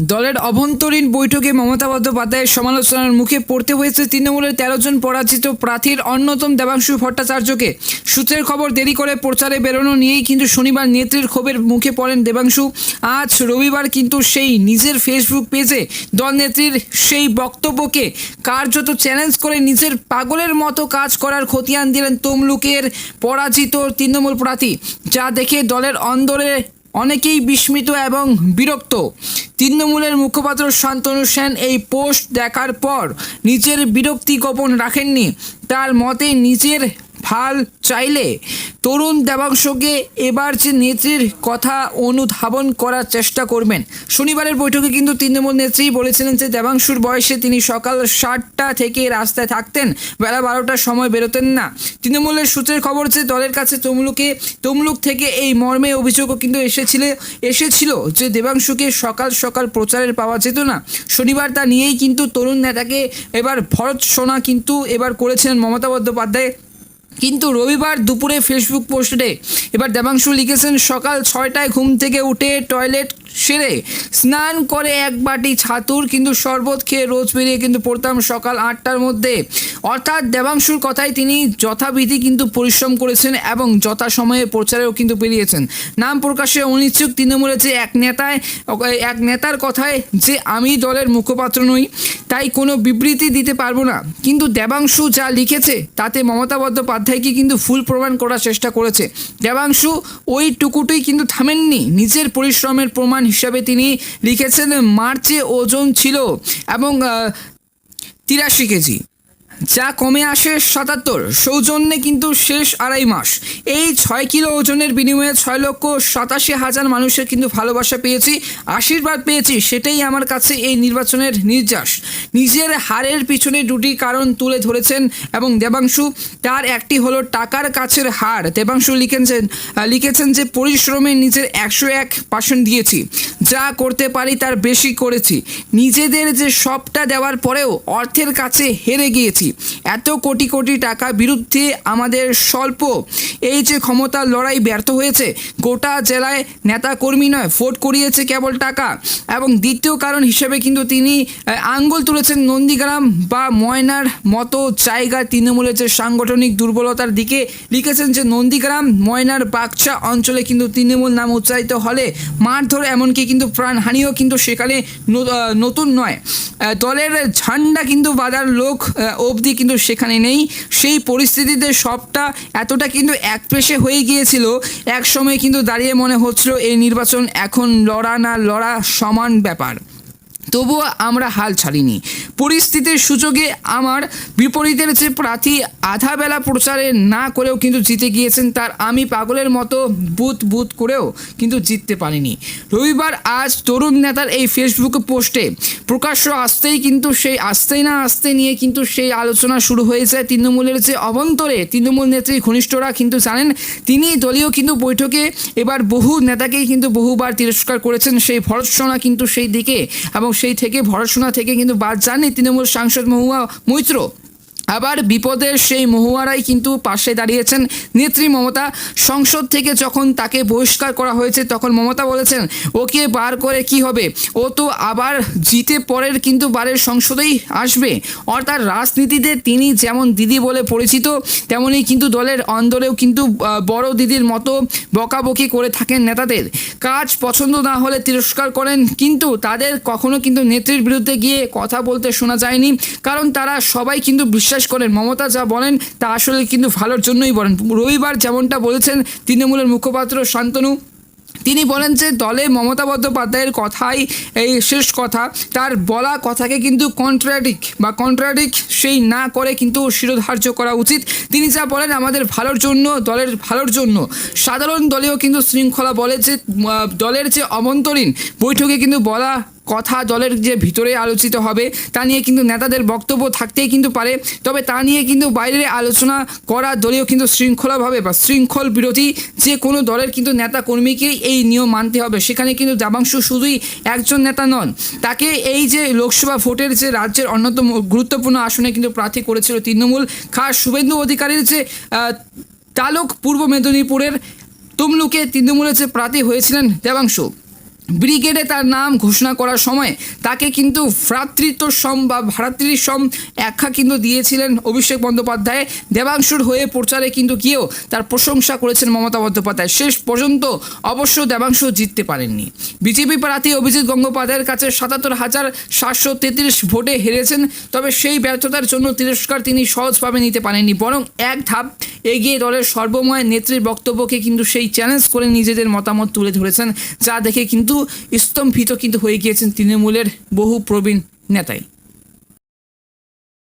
দলের অভ্যন্তরীণ বৈঠকে মমতা বন্দ্যোপাধ্যায়ের সমালোচনার মুখে পড়তে হয়েছে তৃণমূলের তেরো জন পরাজিত প্রার্থীর অন্যতম দেবাংশু ভট্টাচার্যকে। সূত্রের খবর দেরি করে প্রচারে বেরোনো নিয়েই কিন্তু শনিবার নেত্রীর ক্ষোভের মুখে পড়েন দেবাংশু। আজ রবিবার কিন্তু সেই নিজের ফেসবুক পেজে দল নেত্রীর সেই বক্তব্যকে কার্যত চ্যালেঞ্জ করে নিজের পাগলের মতো কাজ করার খতিয়ান দিলেন তমলুকের পরাজিত তৃণমূল প্রার্থী। যা দেখে দলের অন্দরে অনেকেই বিস্মিত এবং বিরক্ত। তৃণমূলের মুখপাত্র শান্তনু সেন এই পোস্ট দেখার পর নিজের বিরক্তি গোপন রাখেননি। তার মতে নিজের ভালো চাইলে তরুণ দেবাংশকে এবার যে নেত্রীর কথা অনুধাবন করার চেষ্টা করবেন। শনিবারের বৈঠকে কিন্তু তৃণমূল নেত্রী বলেছিলেন যে দেবাংশুর বয়সে তিনি সকাল সাতটা থেকে রাস্তায় থাকতেন, বেলা বারোটার সময় বেরোতেন না। তৃণমূলের সূত্রের খবর যে দলের কাছে তমলুকে, তমলুক থেকে এই মর্মে অভিযোগও কিন্তু এসেছিল এসেছিল যে দেবাংশুকে সকাল সকাল প্রচারের পাওয়া যেত না। শনিবার তা নিয়েই কিন্তু তরুণ নেতাকে এবার ভরত সোনা কিন্তু এবার করেছিলেন মমতা বন্দ্যোপাধ্যায় কিন্তু রবিবার দুপুরে ফেসবুক পোস্টে এবার দেবাংশু লিখেছেন, সকাল ছয়টায় ঘুম থেকে উঠে টয়লেট সেরে স্নান করে এক বাটি ছাতুর কিন্তু শরবত খেয়ে রোজ বেরিয়ে কিন্তু পড়তাম সকাল আটটার মধ্যে। অর্থাৎ দেবাংশুর কথায় তিনি যথাবিধি কিন্তু পরিশ্রম করেছেন এবং যথাসময়ে প্রচারেও কিন্তু বেরিয়েছেন। নাম প্রকাশে অনিচ্ছুক তৃণমূলের যে এক নেতায়, এক নেতার কথায় যে আমি দলের মুখপাত্র নই, তাই কোনো বিবৃতি দিতে পারব না। কিন্তু দেবাংশু যা লিখেছে, তাতে মমতা বন্দ্যোপাধ্যায়কে কিন্তু ফুল প্রমাণ করার চেষ্টা করেছে। দেবাংশু ওই টুকুটুই কিন্তু থামেননি। নিজের পরিশ্রমের প্রমাণ হিসাবে তিনি লিখেছেন, মার্চে ওজন ছিল এবং তিরাশি কেজি। যা কমে আসে সাতাত্তর, সৌজন্যে কিন্তু শেষ আড়াই মাস। এই ছয় কিলো ওজনের বিনিময়ে ছয় লক্ষ সাতাশি হাজার মানুষের কিন্তু ভালোবাসা পেয়েছি, আশীর্বাদ পেয়েছি, সেটাই আমার কাছে এই নির্বাচনের নির্যাস। নিজের হারের পিছনে দুটি কারণ তুলে ধরেছেন এবং দেবাংশু, তার একটি হলো টাকার কাছের হার। দেবাংশু লিখেছেন লিখেছেন যে, পরিশ্রমে নিজের একশো এক পার্সেন্ট দিয়েছি, যা করতে পারি তার বেশি করেছি। নিজেদের যে সবটা দেওয়ার পরেও অর্থের কাছে হেরে গিয়েছি। এত কোটি কোটি টাকা বিরুদ্ধে আমাদের স্বল্প। এই যে ক্ষমতার লড়াই ব্যর্থ হয়েছে, গোটা জেলায় নেতা কর্মী নয়, ভোট করিয়েছে কেবল টাকা। এবং দ্বিতীয় কারণ হিসেবে কিন্তু তিনি আঙ্গুল তুলেছেন নন্দীগ্রাম বা ময়নার মতো জায়গা তৃণমূলের যে সাংগঠনিক দুর্বলতার দিকে লিখেছেন যে নন্দীগ্রাম, ময়নার বাগচা অঞ্চলে কিন্তু তৃণমূল নাম উচ্চারিত হলে মারধর, এমনকি কিন্তু প্রাণহানিও কিন্তু সেখানে নতুন নয়। দলের ঝান্ডা কিন্তু বাজার লোক অবধি কিন্তু সেখানে নেই। সেই পরিস্থিতিতে সবটা এতটা কিন্তু এক পেশে হয়ে গিয়েছিল এক সময় কিন্তু দাঁড়িয়ে মনে হচ্ছিল এই নির্বাচন এখন লড়া না লড়া সমান ব্যাপার। তবুও আমরা হাল ছাড়িনি। পরিস্থিতির সুযোগে আমার বিপরীতের যে প্রার্থী আধা বেলা প্রচারে না করেও কিন্তু জিতে গিয়েছেন, তার আমি পাগলের মতো বুথ বুথ করেও কিন্তু জিততে পারিনি। রবিবার আজ তরুণ নেতার এই ফেসবুক পোস্টে প্রকাশ্য আসতেই কিন্তু সেই আসতেই না আসতে নিয়ে কিন্তু সেই আলোচনা শুরু হয়েছে। তৃণমূলের যে অভ্যন্তরে তৃণমূল নেত্রী ঘনিষ্ঠরা কিন্তু জানেন, তিনি দলীয় কিন্তু বৈঠকে এবার বহু নেতাকেই কিন্তু বহুবার তিরস্কার করেছেন। সেই ভরৎসনা কিন্তু সেই দিকে এবং সেই থেকে পড়াশোনা থেকে কিন্তু বাদ যাননি তৃণমূল সাংসদ মহুয়া মৈত্র। আবার বিপদের সেই মহুয়ারাই কিন্তু পাশে দাঁড়িয়েছেন নেত্রী মমতা। সংসদ থেকে যখন তাকে বহিষ্কার করা হয়েছে, তখন মমতা বলেছেন, ওকে বার করে কি হবে? ও তো আবার জিতে পরের কিন্তু বারের সংসদেই আসবে। অর্থাৎ রাজনীতিতে তিনি যেমন দিদি বলে পরিচিত তেমনই কিন্তু দলের অন্দরেও কিন্তু বড় দিদির মতো বকাবকি করে থাকেন নেতাদের। কাজ পছন্দ না হলে তিরস্কার করেন, কিন্তু তাদের কখনো কিন্তু নেত্রীর বিরুদ্ধে গিয়ে কথা বলতে শোনা যায়নি। কারণ তারা সবাই কিন্তু বিশ্বাস বিশ্বাস করেন। মমতা যা বলেন, তা আসলে কিন্তু ভালোর জন্যই বলেন। রবিবার যেমনটা বলেছেন তৃণমূলের মুখপাত্র শান্তনু, তিনি বলেন যে দলে মমতা বন্দ্যোপাধ্যায়ের কথাই এই শেষ কথা। তার বলা কথাকে কিন্তু কন্ট্রাডিক বা কন্ট্রাডিক সেই না করে কিন্তু শিরোধার্য করা উচিত। তিনি যা বলেন আমাদের ভালোর জন্য, দলের ভালোর জন্য। সাধারণ দলেও কিন্তু শৃঙ্খলা বলে যে দলের যে অভ্যন্তরীণ বৈঠকে কিন্তু বলা কথা দলের যে ভিতরে আলোচিত হবে, তা নিয়ে কিন্তু নেতাদের বক্তব্য থাকতেই কিন্তু পারে। তবে তা নিয়ে কিন্তু বাইরে আলোচনা করা দলীয় কিন্তু শৃঙ্খলাভাবে বা শৃঙ্খল বিরোধী যে কোনো দলের কিন্তু নেতা কর্মীকেই এই নিয়ম মানতে হবে। সেখানে কিন্তু দাবাংশু শুধুই একজন নেতা নন, তাকে এই যে লোকসভা ভোটের যে রাজ্যের অন্যতম গুরুত্বপূর্ণ আসনে কিন্তু প্রার্থী করেছিল তৃণমূল খাস শুভেন্দু অধিকারীর যে তালুক পূর্ব মেদিনীপুরের তমলুকে তৃণমূলের যে প্রার্থী হয়েছিলেন দেবাংশু। ব্রিগেডে তার নাম ঘোষণা করার সময় তাকে কিন্তু ভ্রাতৃত্ব সম বা ভ্রাতৃ সম একখা কিন্তু দিয়েছিলেন অভিষেক বন্দ্যোপাধ্যায়। দেবাংশুর হয়ে প্রচারে কিন্তু গিয়েও তার প্রশংসা করেছেন মমতা বন্দ্যোপাধ্যায়। শেষ পর্যন্ত অবশ্য দেবাংশু জিততে পারেননি। বিজেপি প্রার্থী অভিজিৎ গঙ্গোপাধ্যায়ের কাছে সাতাত্তর হাজার সাতশো তেত্রিশ ভোটে হেরেছেন, তবে সেই ব্যর্থতার জন্য তিরস্কার তিনি সহজভাবে নিতে পারেননি। বরং এক ধাপ এগিয়ে দলের সর্বময় নেত্রীর বক্তব্যকে কিন্তু সেই চ্যালেঞ্জ করে নিজেদের মতামত তুলে ধরেছেন, যা দেখে কিন্তু স্তম্ভিত কিন্তু হয়ে গিয়েছেন তৃণমূলের বহু প্রবীণ নেতাই।